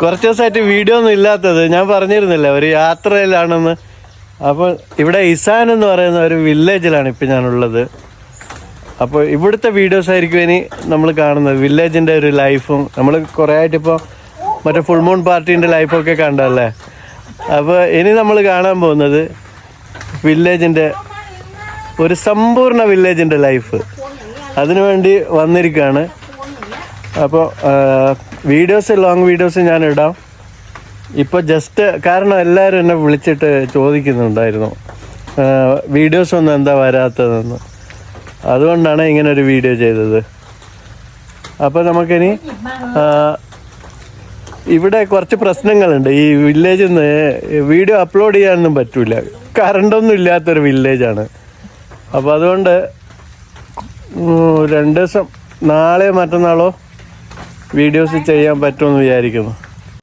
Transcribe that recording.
കുറച്ച് ദിവസമായിട്ട് വീഡിയോ ഒന്നും ഇല്ലാത്തത്. ഞാൻ പറഞ്ഞിരുന്നില്ല ഒരു യാത്രയിലാണെന്ന്. അപ്പോൾ ഇവിടെ ഇസാൻ എന്ന് പറയുന്ന ഒരു വില്ലേജിലാണ് ഇപ്പം ഞാനുള്ളത്. അപ്പോൾ ഇവിടുത്തെ വീഡിയോസ് ആയിരിക്കും ഇനി നമ്മൾ കാണുന്നത്. വില്ലേജിന്റെ ഒരു ലൈഫും നമ്മൾ കുറേ ആയിട്ടിപ്പോൾ മറ്റേ ഫുൾ മൂൺ പാർട്ടീന്റെ ലൈഫൊക്കെ കണ്ടല്ലേ അപ്പോൾ ഇനി നമ്മൾ കാണാൻ പോകുന്നത് വില്ലേജിന്റെ ഒരു സമ്പൂർണ വില്ലേജിന്റെ ലൈഫ് അതിനുവേണ്ടി വന്നിരിക്കുകയാണ് അപ്പോൾ വീഡിയോസ് ലോങ് വീഡിയോസ് ഞാൻ ഇടാം. ഇപ്പോൾ ജസ്റ്റ് കാരണം എല്ലാവരും എന്നെ വിളിച്ചിട്ട് ചോദിക്കുന്നുണ്ടായിരുന്നു. വീഡിയോസ് ഒന്നും എന്താ വരാത്തതെന്ന്. അതുകൊണ്ടാണ് ഇങ്ങനെ ഒരു വീഡിയോ ചെയ്തത്. അപ്പോൾ നമുക്കിനി ഇവിടെ കുറച്ച് പ്രശ്നങ്ങളുണ്ട്. ഈ വില്ലേജിൽ നിന്ന് വീഡിയോ അപ്ലോഡ് ചെയ്യാനൊന്നും പറ്റില്ല കറണ്ടൊന്നും ഇല്ലാത്തൊരു വില്ലേജാണ് അപ്പോൾ അതുകൊണ്ട് രണ്ട് ദിവസം നാളെ മറ്റന്നാളോ വീഡിയോസ് ചെയ്യാൻ പറ്റുമെന്ന് വിചാരിക്കുന്നു.